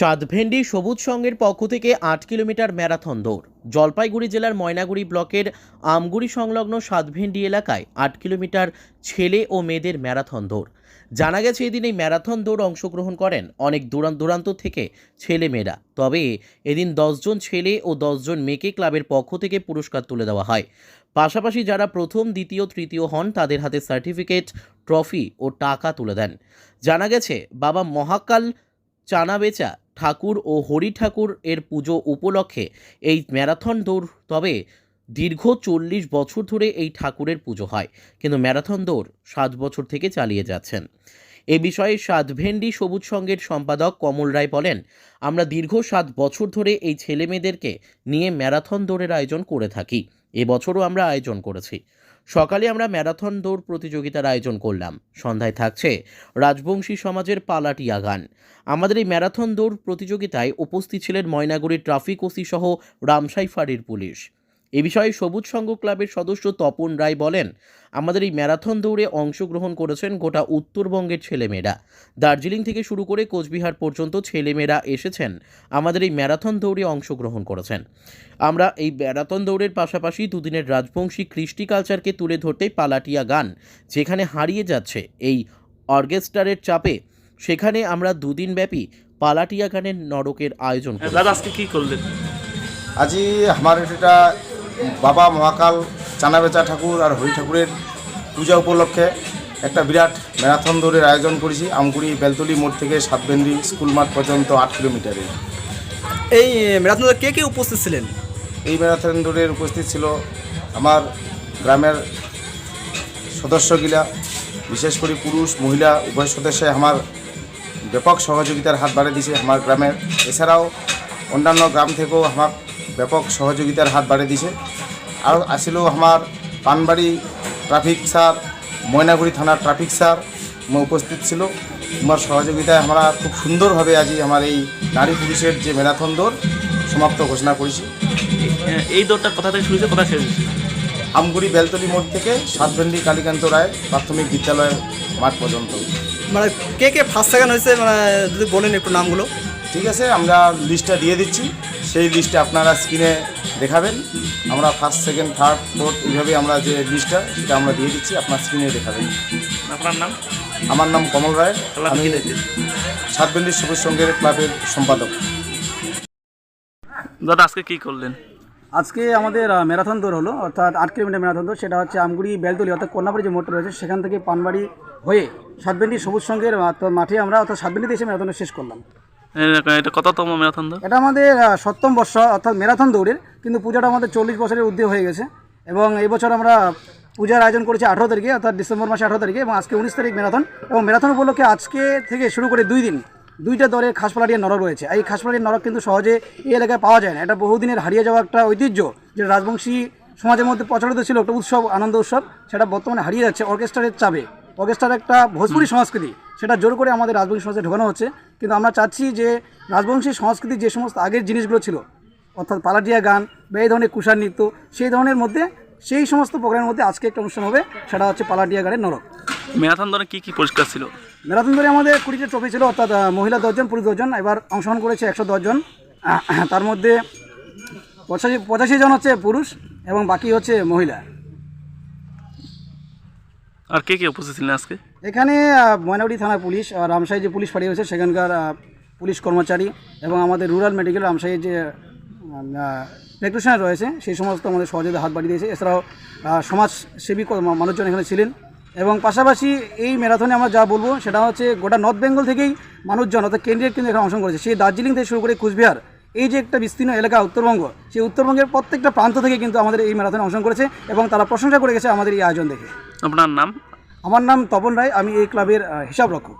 সাতভেন্ডি সবুজ সংঘের পক্ষ থেকে আট কিলোমিটার ম্যারাথন দৌড়। জলপাইগুড়ি জেলার ময়নাগুড়ি ব্লকের আমগুড়ি সংলগ্ন সাতভেন্ডি এলাকায় আট কিলোমিটার ছেলে ও মেয়েদের ম্যারাথন দৌড়। জানা গেছে, এদিন এই ম্যারাথন দৌড় অংশগ্রহণ করেন অনেক দূরান্ত দূরান্ত থেকে ছেলে মেয়েরা। তবে এদিন দশজন ছেলে ও দশজন মেয়েকে ক্লাবের পক্ষ থেকে পুরস্কার তুলে দেওয়া হয়। পাশাপাশি যারা প্রথম, দ্বিতীয়, তৃতীয় হন, তাদের হাতে সার্টিফিকেট, ট্রফি ও টাকা তুলে দেন। জানা গেছে, বাবা মহাকাল চানাবেচা ঠাকুর ও হরি ঠাকুর এর পুজো উপলক্ষে এই ম্যারাথন দৌড়। তবে দীর্ঘ চল্লিশ বছর ধরে এই ঠাকুরের পুজো হয়। কিন্তু ম্যারাথন দৌড় সাত বছর থেকে চালিয়ে যাচ্ছেন। এ বিষয়ে সাতভেন্ডি সবুজ সংঘের সম্পাদক কমল রায় বলেন, আমরা দীর্ঘ সাত বছর ধরে এই ছেলেমেয়েদেরকে নিয়ে ম্যারাথন দৌড়ের আয়োজন করে থাকি। এবছরও আমরা আয়োজন করেছি। সকালে আমরা ম্যারাথন দৌড় প্রতিযোগিতার আয়োজন করলাম। সন্ধ্যায় থাকছে রাজবংশী সমাজের পালাটিয়া গান। আমাদের এই ম্যারাথন দৌড় প্রতিযোগিতায় উপস্থিত ছিলেন ময়নাগুড়ির ট্রাফিক ওসি সহ রামসাই ফাঁড়ির পুলিশ। এ বিষয়ে সবুজ সংঘ ক্লাবের সদস্য তপন রায় বলেন আমাদের এই ম্যারাথন দৌড়ে অংশগ্রহণ করেছেন গোটা উত্তরবঙ্গের ছেলেমেয়েরা। দার্জিলিং থেকে শুরু করে কোচবিহার পর্যন্ত ছেলেমেয়েরা এসেছেন আমাদের এই ম্যারাথন দৌড়ে অংশগ্রহণ করেছেন। আমরা এই ম্যারাথন দৌড়ের পাশাপাশি দুদিনের রাজবংশী কৃষ্টি কালচারকে তুলে ধরতে পালাটিয়া গান যেখানে হারিয়ে যাচ্ছে এই অর্কেস্ট্রারের চাপে সেখানে আমরা দুদিন ব্যাপী পালাটিয়া গানের নরকের আয়োজন করি দাদা আজকে কি করলেন? আজি আমার এটা বাবা মহাকাল চানাবেচা ঠাকুর আর হরি ঠাকুরের পূজা উপলক্ষে একটা বিরাট ম্যারাথন দৌড়ের আয়োজন করেছি আমগুড়ি বেলতলি মোড় থেকে সাতবেন্ডি স্কুল মাঠ পর্যন্ত আট কিলোমিটারে। এই ম্যারাথনে কে কে উপস্থিত ছিলেন? এই ম্যারাথন দৌড়ের উপস্থিত ছিল আমার গ্রামের সদস্যগিলা বিশেষ করে পুরুষ মহিলা উভয় সদস্যে আমার ব্যাপক সহযোগিতার হাত বাড়িয়ে দিয়েছে আমার গ্রামের। এছাড়াও অন্যান্য গ্রাম থেকেও আমার ব্যাপক সহযোগিতার হাত বাড়িয়ে দিছে আর আসিল আমার পানবাড়ি ট্রাফিক স্যার ময়নাগুড়ি থানার ট্রাফিক স্যার উপস্থিত ছিল। তোমার সহযোগিতায় আমরা খুব সুন্দরভাবে আজ আমার এই নারী পুরুষের যে ম্যারাথন দৌড় সমাপ্ত ঘোষণা করেছি। এই দৌড়টা কোথা থেকে শুরু হয়েছে কোথা শেষ আমগুড়ি বেলতলি মোড় থেকে সাতভেন্ডি কালীকান্ত রায় প্রাথমিক বিদ্যালয়ের মাঠ পর্যন্ত। মানে কে কে ফার্স্ট সেকেন্ড হয়েছে? মানে যদি বলেন একটু নামগুলো। ঠিক আছে আমরা লিস্টটা দিয়ে দিচ্ছি। সেই লিস্টে আপনারা স্ক্রিনে দেখাবেন। আমরা ফার্স্ট সেকেন্ড থার্ড ফোর্থ এইভাবে আমরা যে লিস্টটা সেটা আমরা দিয়ে দিচ্ছি আপনার স্ক্রিনে দেখাবেন। আপনার নাম? আমার নাম কমল রায়। আমি? সাতভেন্ডি সবুজ সংঘের ক্লাবের সম্পাদক। দাদা আজকে কি করলেন? আজকে আমাদের ম্যারাথন দৌড় হলো অর্থাৎ আট কিলোমিটার ম্যারাথন দৌড়। সেটা হচ্ছে আমগুড়ি বেলতলি অর্থাৎ কন্যাবাড়ি যে মোটর রয়েছে সেখান থেকে পানবাড়ি হয়ে সাতবেন্ডি সবুজ সঙ্গের মাঠে আমরা অর্থাৎ সাতবেন্ডিতে এসে ম্যারাথনটা শেষ করলাম। এটা আমাদের সপ্তম বর্ষ, অর্থাৎ ম্যারাথন দৌড়ের, কিন্তু পূজাটা আমাদের চল্লিশ বছরের উদ্যোগ হয়ে গেছে। এবং এই বছর আমরা পূজার আয়োজন করেছি আঠারো তারিখে, অর্থাৎ ডিসেম্বর মাসে আঠারো তারিখে, এবং আজকে উনিশ তারিখ ম্যারাথন এবং ম্যারাথন উপলক্ষে আজকে থেকে শুরু করে দুই দিন, দুইটা দরে খাসপালাটিয়া নরক রয়েছে। এই খাসপালাটিয়া নরক কিন্তু সহজে এই এলাকায় পাওয়া যায় না। এটা বহুদিনের হারিয়ে যাওয়া একটা ঐতিহ্য, যেটা রাজবংশী সমাজের মধ্যে প্রচলিত ছিল, একটা উৎসব, আনন্দ উৎসব, সেটা বর্তমানে হারিয়ে যাচ্ছে অর্কেস্ট্রারের চাপে। অর্কেস্ট্রার একটা ভোজপুরি সংস্কৃতি সেটা জোর করে আমাদের রাজবংশী সমাজে ঢোকানো হচ্ছে। কিন্তু আমরা চাচ্ছি যে রাজবংশী সংস্কৃতি যে সমস্ত আগের জিনিসগুলো ছিল অর্থাৎ পালাটিয়া গান বা এই ধরনের কুষার নৃত্য সেই ধরনের মধ্যে সেই সমস্ত প্রোগ্রামের মধ্যে আজকে একটা অনুষ্ঠান হবে সেটা হচ্ছে পালাটিয়া গানের নরক। ম্যারাথন দৌড়ে কী কী পুরস্কার ছিল? ম্যারাথন ধরে আমাদের কুড়িটা ট্রফি ছিল অর্থাৎ মহিলা দশজন পুরুষ দশজন এবার অংশগ্রহণ করেছে একশো দশজন। তার মধ্যে পঁচাশি পঁচাশি জন হচ্ছে পুরুষ এবং বাকি হচ্ছে মহিলা। আর কে কে উপস্থিত ছিলেন আজকে? এখানে ময়নাগুড়ি থানার পুলিশ রামসাই যে পুলিশ ফাঁড়ি হয়েছে, সেখানকার পুলিশ কর্মচারী এবং আমাদের রুরাল মেডিকেল রামসাইয়ের যে প্র্যাকটিশনার রয়েছে, সেই সমস্ত আমাদের সহযোগিতা হাত বাড়িয়ে দিয়েছে। এছাড়াও সমাজসেবী মানুষজন এখানে ছিলেন। এবং পাশাপাশি এই ম্যারাথনে আমরা যা বলব, সেটা হচ্ছে গোটা নর্থ বেঙ্গল থেকেই মানুষজন, অর্থাৎ কেন্দ্রীয় কিন্তু এখানে অংশগ্রহণ করেছে। সেই দার্জিলিং থেকে শুরু করে কুচবিহার, এই যে একটা বিস্তীর্ণ এলাকা উত্তরবঙ্গ, সেই উত্তরবঙ্গের প্রত্যেকটা প্রান্ত থেকে কিন্তু আমাদের এই ম্যারাথনে অংশগ্রহণ করেছে এবং তারা প্রশংসা করে গেছে আমাদের এই আয়োজন দেখে। আপনার নাম? আমার নাম তপন রায় আমি এই ক্লাবের হিসাবরক্ষক। হিসাব রক্ষক